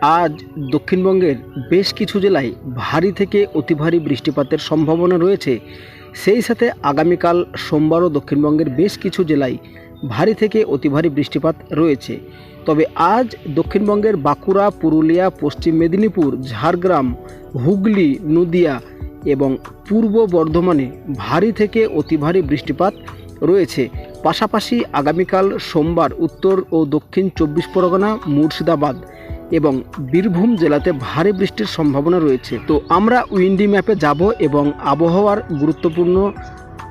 আজ দক্ষিণবঙ্গের বেশ কিছু জেলায় ভারী থেকে অতি ভারী বৃষ্টিপাতের সম্ভাবনা রয়েছে। সেই সাথে আগামীকাল সোমবারও দক্ষিণবঙ্গের বেশ কিছু জেলায় ভারী থেকে অতি ভারী বৃষ্টিপাত রয়েছে। তবে আজ দক্ষিণবঙ্গের বাঁকুড়া, পুরুলিয়া, পশ্চিম মেদিনীপুর, ঝাড়গ্রাম, হুগলি, নদিয়া এবং পূর্ব বর্ধমানে ভারী থেকে অতি ভারী বৃষ্টিপাত রয়েছে। পাশাপাশি আগামীকাল সোমবার উত্তর ও দক্ষিণ চব্বিশ পরগনা, মুর্শিদাবাদ এবং বীরভূম জেলাতে ভারী বৃষ্টির সম্ভাবনা রয়েছে। তো আমরা উইন্ডি ম্যাপে যাব এবং আবহাওয়ার গুরুত্বপূর্ণ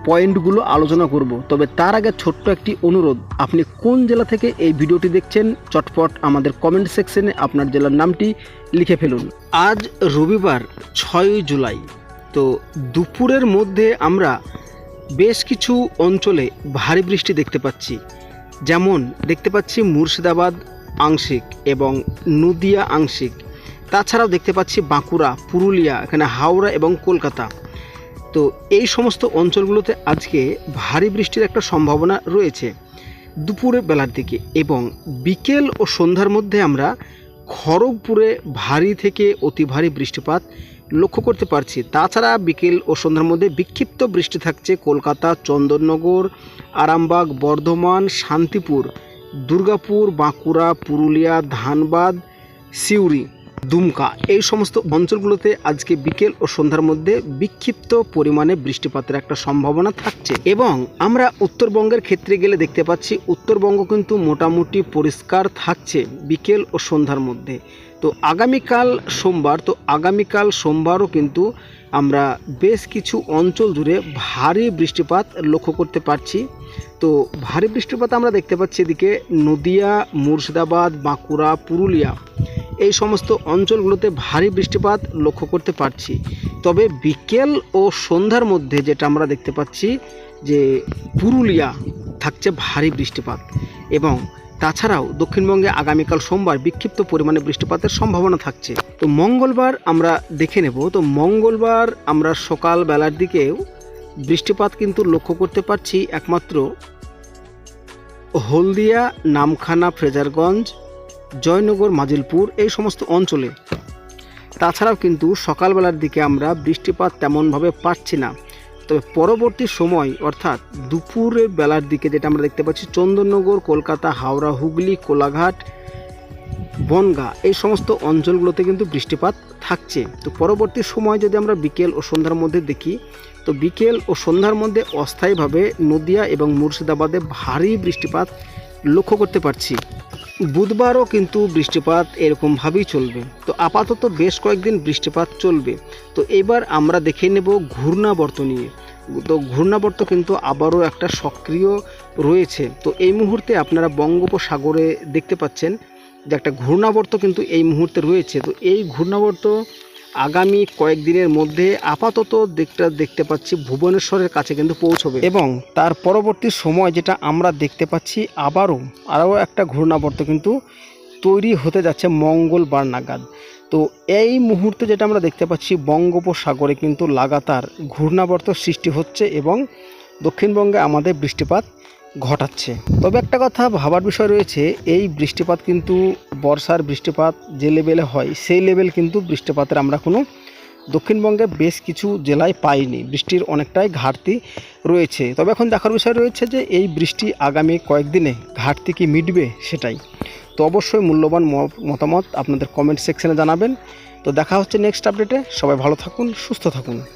পয়েন্টগুলো আলোচনা করব। তবে তার আগে ছোট্ট একটি অনুরোধ, আপনি কোন জেলা থেকে এই ভিডিওটি দেখছেন চটপট আমাদের কমেন্ট সেকশনে আপনার জেলার নামটি লিখে ফেলুন। আজ রবিবার ছয়ই জুলাই, তো দুপুরের মধ্যে আমরা বেশ কিছু অঞ্চলে ভারী বৃষ্টি দেখতে পাচ্ছি। যেমন দেখতে পাচ্ছি মুর্শিদাবাদ আংশিক এবং নদিয়া আংশিক। তাছাড়াও দেখতে পাচ্ছি বাঁকুড়া, পুরুলিয়া, এখানে হাওড়া এবং কলকাতা। তো এই সমস্ত অঞ্চলগুলোতে আজকে ভারী বৃষ্টির একটা সম্ভাবনা রয়েছে দুপুরের বেলার দিকে এবং বিকেল ও সন্ধ্যার মধ্যে আমরা খড়গপুরে ভারী থেকে অতি ভারী বৃষ্টিপাত লক্ষ্য করতে পারছি। তাছাড়া বিকেল ও সন্ধ্যার মধ্যে বিক্ষিপ্ত বৃষ্টি থাকছে কলকাতা, চন্দননগর, আরামবাগ, বর্ধমান, শান্তিপুর। দুর্গাপুর, বাঁকুড়া, পুরুলিয়া, ধানবাদ, সিউড়ি, দুমকা এই সমস্ত অঞ্চলগুলোতে আজকে বিকেল ও সন্ধ্যার মধ্যে বিক্ষিপ্ত পরিমাণে বৃষ্টিপাতের একটা সম্ভাবনা থাকছে এবং আমরা উত্তরবঙ্গের ক্ষেত্রে গেলে দেখতে পাচ্ছি উত্তরবঙ্গ কিন্তু মোটামুটি পরিষ্কার থাকছে বিকেল ও সন্ধ্যার মধ্যে। তো আগামীকাল সোমবার, তো আগামীকাল সোমবারও কিন্তু আমরা বেশ কিছু অঞ্চল জুড়ে ভারী বৃষ্টিপাত লক্ষ্য করতে পারছি। তো ভারী বৃষ্টিপাত আমরা দেখতে পাচ্ছি এদিকে নদিয়া, মুর্শিদাবাদ, বাঁকুড়া, পুরুলিয়া। এই সমস্ত অঞ্চলগুলোতে ভারী বৃষ্টিপাত লক্ষ্য করতে পারছি। তবে বিকেল ও সন্ধ্যার মধ্যে যেটা আমরা দেখতে পাচ্ছি যে পুরুলিয়া থাকছে ভারী বৃষ্টিপাত এবং তাছাড়াও দক্ষিণবঙ্গে আগামীকাল সোমবার বিক্ষিপ্ত পরিমাণে বৃষ্টিপাতের সম্ভাবনা থাকছে। তো মঙ্গলবার আমরা দেখে নেব। তো মঙ্গলবার আমরা সকাল বেলার দিকেও বৃষ্টিপাত কিন্তু লক্ষ্য করতে পারছি একমাত্র হলদিয়া, নামখানা, ফ্রেজারগঞ্জ, জয়নগর, মাজিলপুর এই সমস্ত অঞ্চলে। তাছাড়াও কিন্তু সকালবেলার দিকে আমরা বৃষ্টিপাত তেমনভাবে পাচ্ছি না। তবে পরবর্তী সময়, অর্থাৎ দুপুরের বেলার দিকে যেটা আমরা দেখতে পাচ্ছি, চন্দননগর, কলকাতা, হাওড়া, হুগলি, কোলাঘাট বনগা, এই সমস্ত অঞ্চলগুলোতে কিন্তু বৃষ্টিপাত থাকছে। তো পরবর্তী সময় যদি আমরা বিকেল ও সন্ধ্যার মধ্যে দেখি, তো বিকেল ও সন্ধ্যার মধ্যে অস্থায়ীভাবে নদিয়া এবং মুর্শিদাবাদে ভারী বৃষ্টিপাত লক্ষ্য করতে পারছি। বুধবারও কিন্তু বৃষ্টিপাত এরকমভাবেই চলবে। তো আপাতত বেশ কয়েকদিন বৃষ্টিপাত চলবে। তো এবার আমরা দেখে নেব ঘূর্ণাবর্ত নিয়ে। তো ঘূর্ণাবর্ত কিন্তু আবারও একটা সক্রিয় রয়েছে। তো এই মুহূর্তে আপনারা বঙ্গোপসাগরে দেখতে পাচ্ছেন যে একটা ঘূর্ণাবর্ত কিন্তু এই মুহূর্তে রয়েছে। তো এই ঘূর্ণাবর্ত আগামী কয়েকদিনের মধ্যে আপাতত দিকটা দেখতে পাচ্ছি ভুবনেশ্বরের কাছে কিন্তু পৌঁছবে। এবং তার পরবর্তী সময় যেটা আমরা দেখতে পাচ্ছি, আবারও আরও একটা ঘূর্ণাবর্ত কিন্তু তৈরি হতে যাচ্ছে মঙ্গলবার নাগাদ। তো এই মুহূর্তে যেটা আমরা দেখতে পাচ্ছি, বঙ্গোপসাগরে কিন্তু লাগাতার ঘূর্ণাবর্ত সৃষ্টি হচ্ছে এবং দক্ষিণবঙ্গে আমাদের বৃষ্টিপাত ঘটাচ্ছে। তবে একটা কথা ভাবার বিষয় রয়েছে, এই বৃষ্টিপাত কিন্তু বর্ষার বৃষ্টিপাত যে লেভেলে হয়, সেই লেভেল কিন্তু বৃষ্টিপাতের আমরা কোনো দক্ষিণবঙ্গে বেশ কিছু জেলায় পাইনি। বৃষ্টির অনেকটাই ঘাটতি রয়েছে। তবে এখন দেখার বিষয় রয়েছে যে, এই বৃষ্টি আগামী কয়েকদিনে ঘাটতি কি মিটবে সেটাই। তো অবশ্যই মূল্যবান মতামত আপনাদের কমেন্ট সেকশনে জানাবেন। তো দেখা হচ্ছে নেক্সট আপডেটে সবাই ভালো থাকুন, সুস্থ থাকুন।